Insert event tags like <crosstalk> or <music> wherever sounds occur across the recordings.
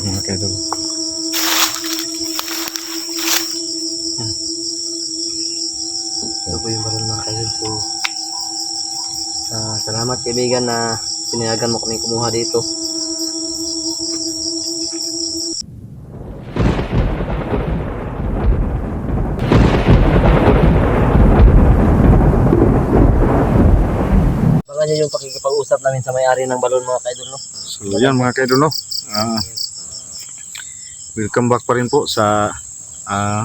mga kaidol. Ito po yung baril mga kaidol. So, ah, salamat kaibigan na pinayagan mo kami kumuha dito. Nyo yung pakikipag-usap namin sa may-ari ng balon mga kaidol, no? So yan mga kaidol no. Ah, welcome back pa rin po sa ah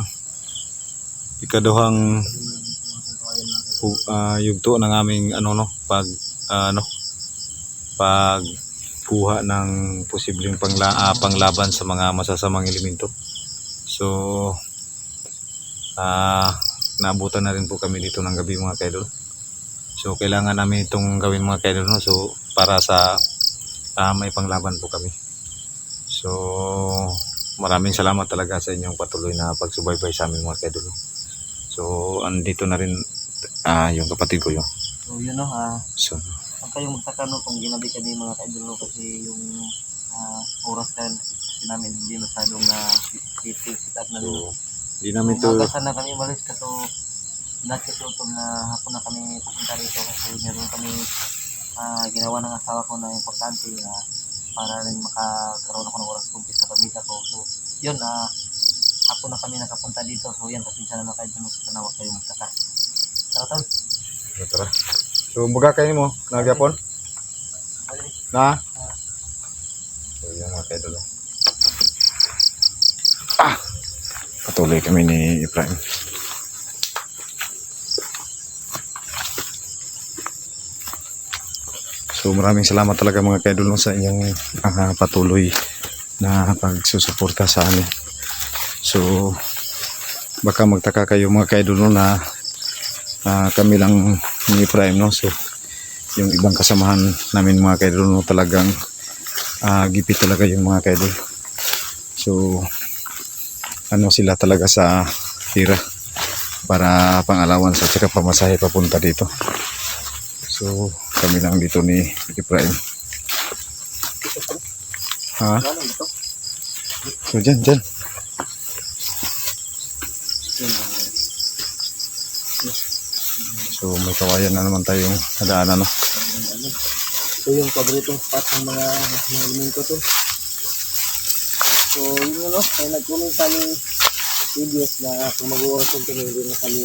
ikaduhang ah, yugto ng aming ano no pag ah, ano pag kuha ng posibleng pangla ah, panglaban sa mga masasamang elemento. So ah naabutan na rin po kami dito ng gabi mga kaidol. So kailangan namin itong gawin mga kaidol no. So para sa ah, may panglaban po kami. So, maraming salamat talaga sa inyong patuloy na pagsubaybay sa amin mga kaidol. So, andito na rin ah, yung kapatid ko yun. So, yun, no? Ah, So, Huwag kayong magtaka no kung ginabi kami mga ka-idol no, kasi yung ah, oras kan kasi namin hindi masyadong na sitting sit up na rin. hindi namin to Umaga sana kami umalis kaso nakikutong na hapon na kami pupunta rito kasi meron kami ah, ginawa ng asawa ko na importante na para rin makakaroon ako ng oras kumpis sa pamilya ko. So, yun, ah, hapon na kami nakapunta dito. So, yan, pasensya na mga ka-idol no, sana huwag kayong magtaka. Tara, tol. tara. So, buga kayo mo, nagyapon? Na? So, yan mga kaidol. Ah! Patuloy kami ni Ibrahim. So maraming salamat talaga mga kaidol sa inyong ah, patuloy na pagsusuporta sa amin. So baka magtaka kayo mga kaidol na ah, kami lang ni Prime no. So yung ibang kasamahan namin mga kaidol no, talagang ah, gipit talaga yung mga kaidol. So ano sila talaga sa tira para pangalawan sa tsaka pamasahe papunta dito. So kami lang dito ni Ibrahim. Ha? So dyan, dyan. So may kawayan na naman tayong nadaanan no. Ito yung paboritong spot ng mga mga elemento to. So, yun ano, ay nag-comment kami videos na kung mag-uoras yung tumili na kami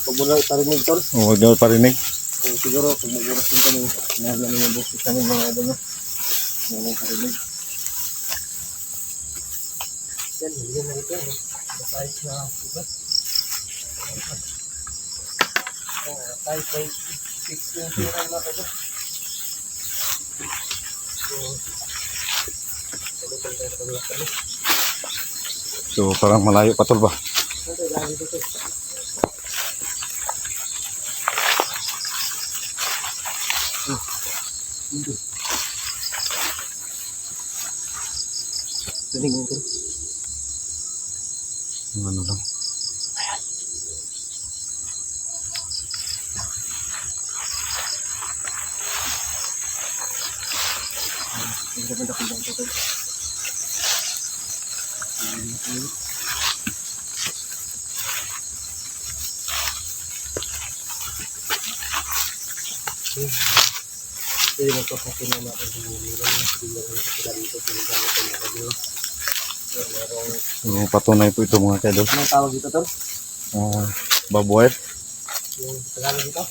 pag mula parinig tol. O, Huwag daw parinig. So, siguro kung mag-uoras yung kami, namin yung boses kami mga ano no. Mga parinig. Yan, yan na ito. no? Masayos na iba. Oh, kahit may 16 sira na ito. So, parang malayo pa tol ba? Okay, lagi dito. Hindi. Rinig mo. Yung ano lang. Ang ganda ko lang ito. Yung magpapakin na natin sa mga meron na hindi na rin kapila dito sa ito mga So patunay po ito mga kaidol. anong tawag dito tol? Uh, barbwire. Yung Tagalog dito?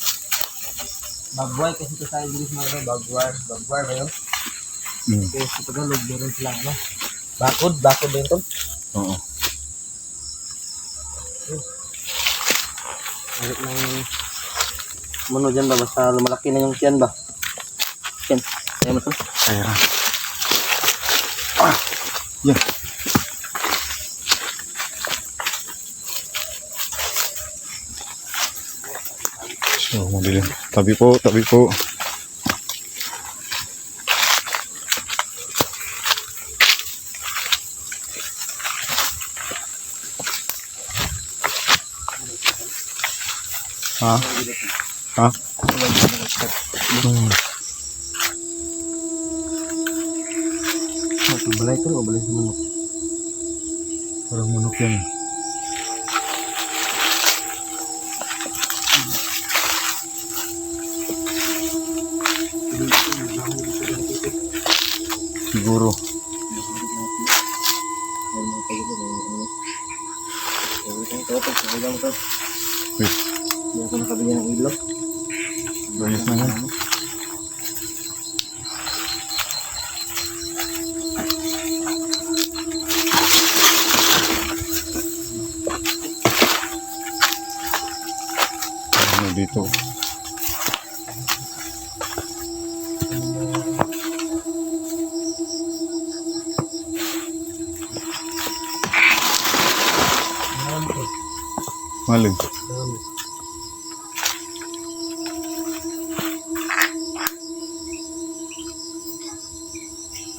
Bagway kasi ito sa English mga kadyo, bagwar, bagwar ba yun? Mm. Kasi sa Tagalog, meron silang ano? Bakod, bakod din tol. Oo. Meron ng ano dyan ba? Basta lumalaki na yung tiyan ba? Kaya mo tol? Kaya na. Ah! Yan. So, madilim. Tabi po, tabi po. Ha? Ha? Hmm. Balay ito o balay sa manok? Parang manok yan. Siguro. Wait. Hindi ako nakabili ng ilaw. Malig.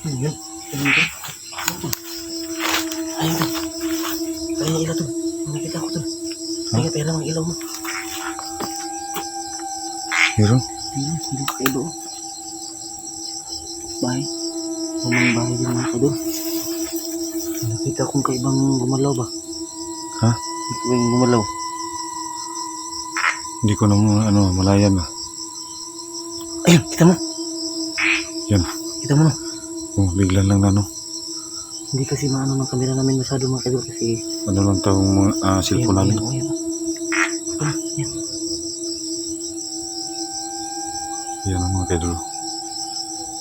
Ayun. Ayun. Ayun. Ayun ang ilaw to. Nakita ko to. Kaya pera ang ilaw mo. Meron? Ayun, ko kayo doon. Bahay. Umang bahay din mga doon. Nakita kong kaibang gumalaw ba? Ko naman ano, malayan na. Ayun, kita mo. Yan. Kita mo no. Oh, bigla lang na ano. Hindi kasi maano ng kamera namin masyado mga kaibang kasi Ano lang tawag mga ah, cellphone namin. Ayun, ayun, ayun. Ah, yan. Ang mga kaidolo.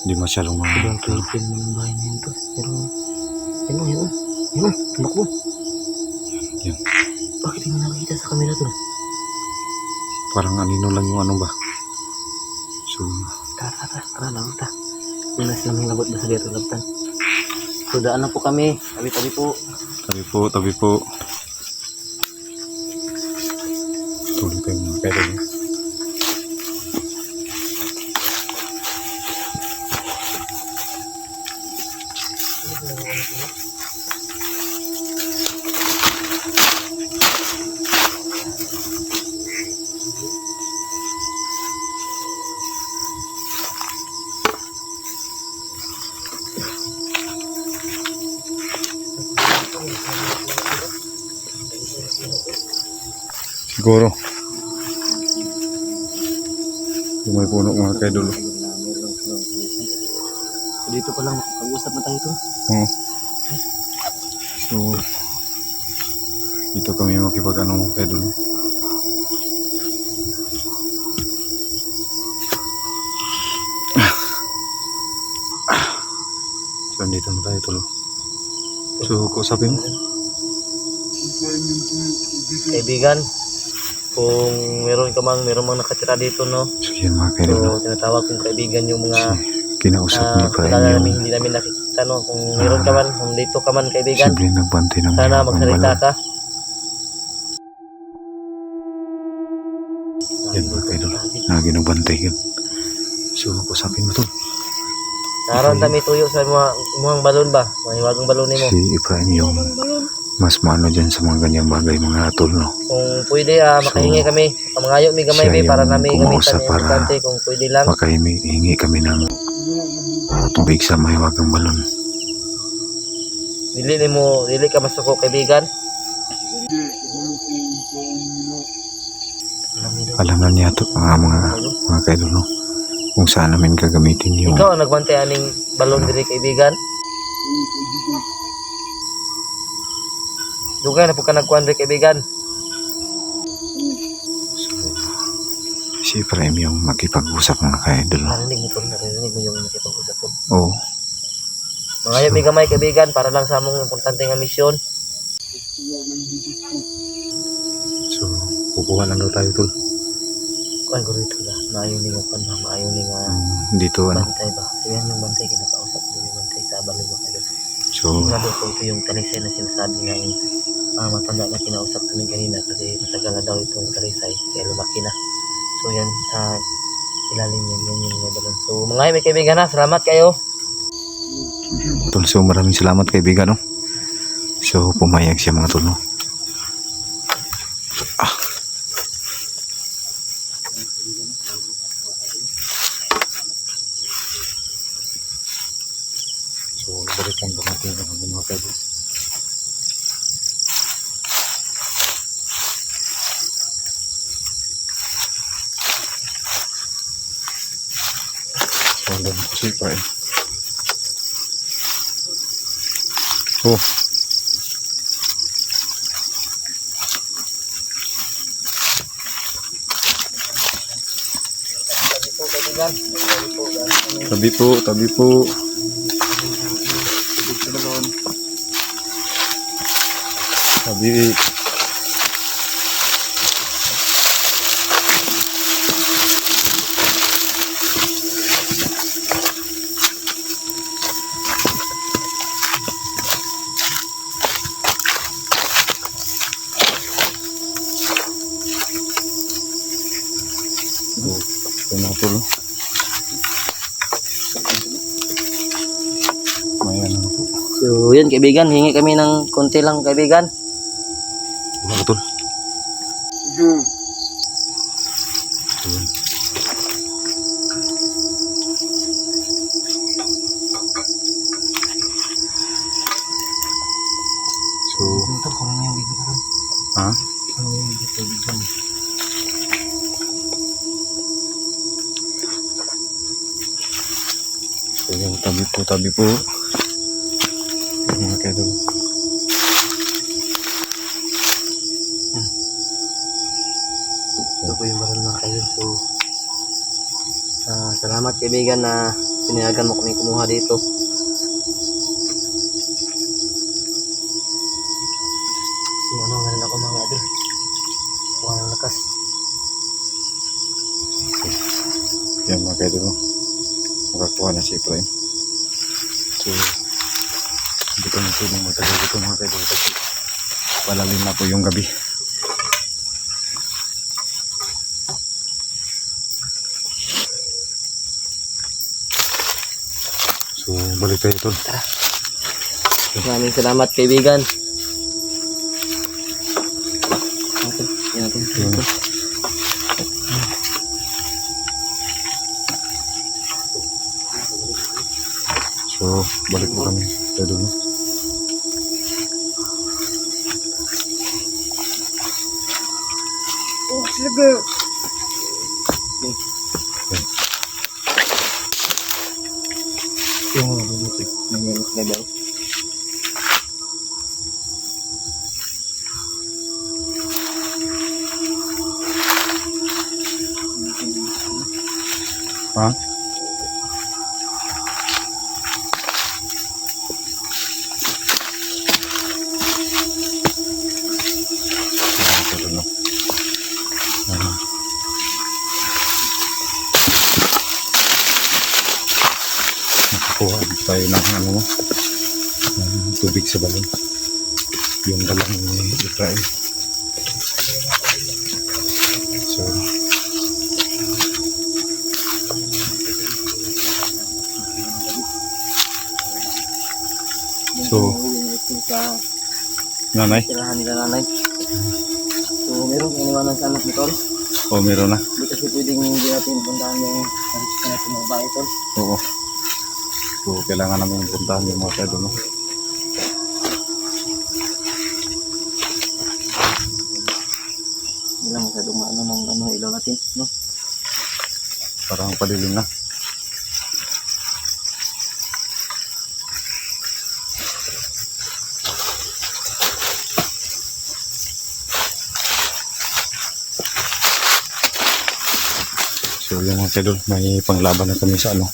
Hindi masyadong mga Sobrang creepy naman ng bahay na yun to. Pero, yun o, yun o. Yun o, tumakbo. Yan. Bakit hindi nakikita sa camera to? Parang anino lang yung ano ba. So, Tara, tara, tara, ta. Yun na silang labot ba sa dito, labtan. So, daan na po kami. Tabi-tabi po. tabi po, tabi po. Siguro. Yung may puno mga kaidolo. So, dito pa lang makapag-usap na tayo to. Oo. So, dito kami makipag ano mga kaidolo. <sighs> So, dito na tayo tulo. So, kusapin mo. Kaibigan, kung meron ka mang, meron mang nakatira dito, no? So, yan mga kaidolo. So, tinatawag kong kaibigan yung mga Kasi kinausap Ah, ni Efraim kilala namin, yung hindi namin nakikita no. Kung meron ka man, kung dito ka man kaibigan, simple nagbantay ng sana magsalita ka. Yan mga kaidolo. Na ginagbantay yun. So, kusapin mo to. Naroon kami tuyo sa mga muhang balon ba? Mahiwagang balon mo. Si Efraim yung mas maano dyan sa mga ganyang bagay mga tol no. Kung pwede, ah, So, makahingi kami. Mangayo mi gamay siya mi para yung namin gamitan kumausap ni para- importante kung pwede lang. Baka himi- hingi kami ng tubig sa mahiwagang balon. Dili ni mo, dili ka masuko kaibigan. Alam na niya to mga mga, mga kaidol no. Kung saan namin gagamitin yung Ikaw ang nagbantay aning balon dili kaibigan. Dugay na po ka nagkuhan diri kaibigan. si Efraim yung makipag-usap mga kaidol. Narinig mo to, narinig mo yung nakipag-usap ko. Oo. Mangayo mi gamay kaibigan para lang sa among importante nga misyon. So, kukuha lang daw tayo tol. Kuan ko rito ba? Maayo ni nga kuan ba? Maayo ni nga Um, dito ano. bantay ba? Yan yung bantay kinakausap din yung bantay sa baliwa. So, Sigurado ko ito yung talisay na sinasabi na yung ah, matanda na kinausap namin kanina kasi matagal na daw itong talisay kaya lumaki na. So yan sa ilalim yan, yan yung nabalon. So mga may kaibigan na, salamat kayo. tol, so maraming salamat kaibigan no. So, pumayag siya mga tol no. Ah. So, balikan ko na Okay na ako mga kaidol. So, ang dami kasi pa eh. Oh. Ito, kaibigan. Ito, guys. Tabi po, tabi po. Ito na doon. Tabi. Oh, pinapol. May ano na po. So, yun kaibigan, hingi kami ng konti lang kaibigan. Video, video. So, yung tabi po, tabi po. Yung mga kaidol. Ito po yung maral mga kaibigan. So, ah, salamat kaibigan na pinayagan mo kami kumuha dito. Kaidol. no? Makakuha na si Efraim. So, hindi ko na pwedeng matagal dito mga kaidol kasi palalim na po yung gabi. So, balik tayo tol. Maraming salamat kaibigan. Natin, yan natin. So, balik po kami. Doon, no? Oh, sige. Yung mga bumutik. Nangyayari sa kaibigan. Ha? Tayo ng ano ng tubig sa balon. Yung dalang ni Efraim. So, So, nanay? tirahan nila nanay. So, meron iniwanan sa anak ni Tol. O, meron na. Hindi kasi pwedeng hindi natin puntahan yung na natin ng bahay Tol. Oo. So, kailangan namin puntahan yung mga kaidol, no? Hindi lang masyadong maano ng ano, ilaw natin. No? Parang padilim na. So yung mga kadol, may panglaban na kami sa ano.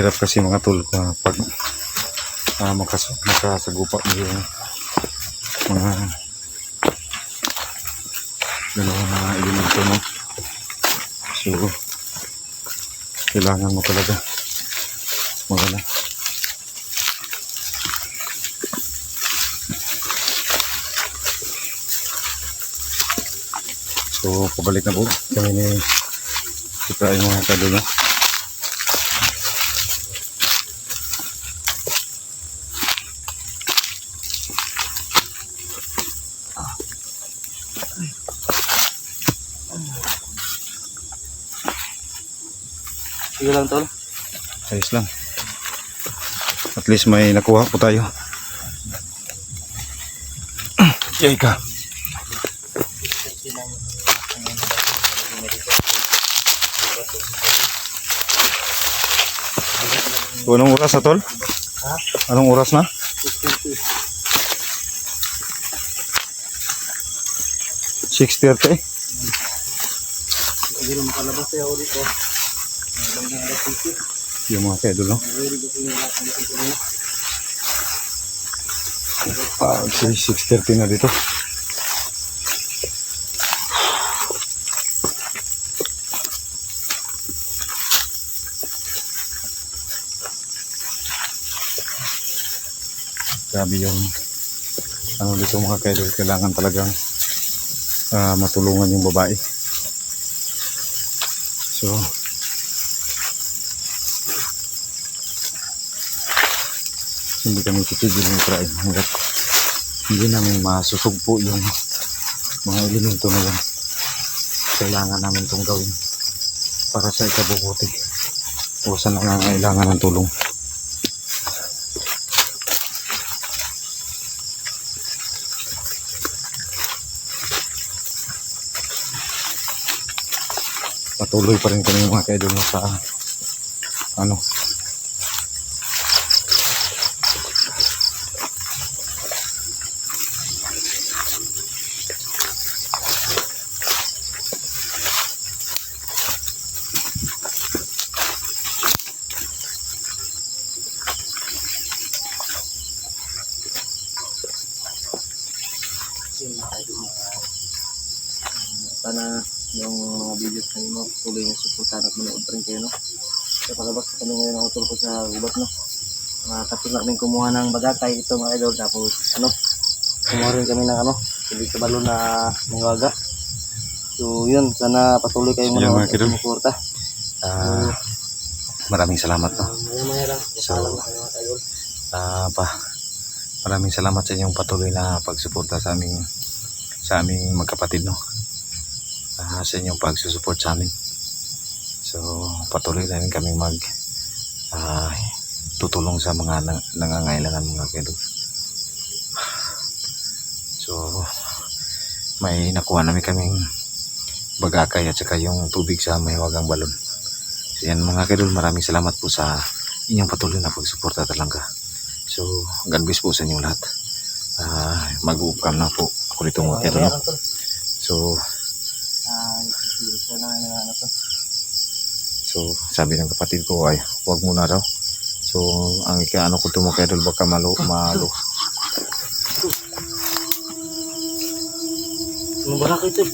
Mahirap kasi mga tol uh, pag uh, makas makasagupa mo yung mga dalawang mga elemento no. So, kailangan mo talaga magana. So, pabalik na po kami ni Ibrahim mga kadula. Lang tol. Ayos lang. At least may nakuha po tayo. <clears throat> Yay ka. So, anong oras na tol? Ha? Anong oras na? 6.30? Sige lang makalabas tayo dito. Yung mga kedol, no? Ah, okay, 6.30 na dito. Grabe yung ano dito mga kaidol, kailangan talagang ah, matulungan yung babae. So, hindi kami titigil ng try hanggat hindi namin masusugpo yung mga elemento na yan. Kailangan namin itong gawin para sa ikabubuti o sa nangangailangan ng tulong. Patuloy pa rin kami mga kaidol sa ano Sana yung mga videos kayo mo, tuloy yung suportahan at manood pa rin kayo, no? Kaya palabas kami ngayon ng utol ko sa gubat, no? Makakapit na kami kumuha ng bagakay ito mga idol, tapos ano, kumuha rin kami ng ano, hindi sa balon na may waga. So yun, sana patuloy kayong manood mga at sumuporta. ah, maraming salamat no. Lang, So, so, na mga. Ah, pa. Maraming salamat sa inyong patuloy na pagsuporta sa aming sa aming magkapatid no. Ah, sa inyong pagsusupport sa amin. So, patuloy na rin kami mag ah, tutulong sa mga nang, nangangailangan mga kedol. So, may nakuha namin kaming bagakay at saka yung tubig sa may wagang balon. So, yan mga kedol, maraming salamat po sa inyong patuloy na pagsuporta talaga. So, God bless po sa inyong lahat. Ah, mag-uupcam na po ako dito mga. Maya no? So, Ah, sana na ano to. So, sabi ng kapatid ko ay huwag muna raw. So, ang ikaano ko ito mga kedol baka malo, malo. Anong barak ito?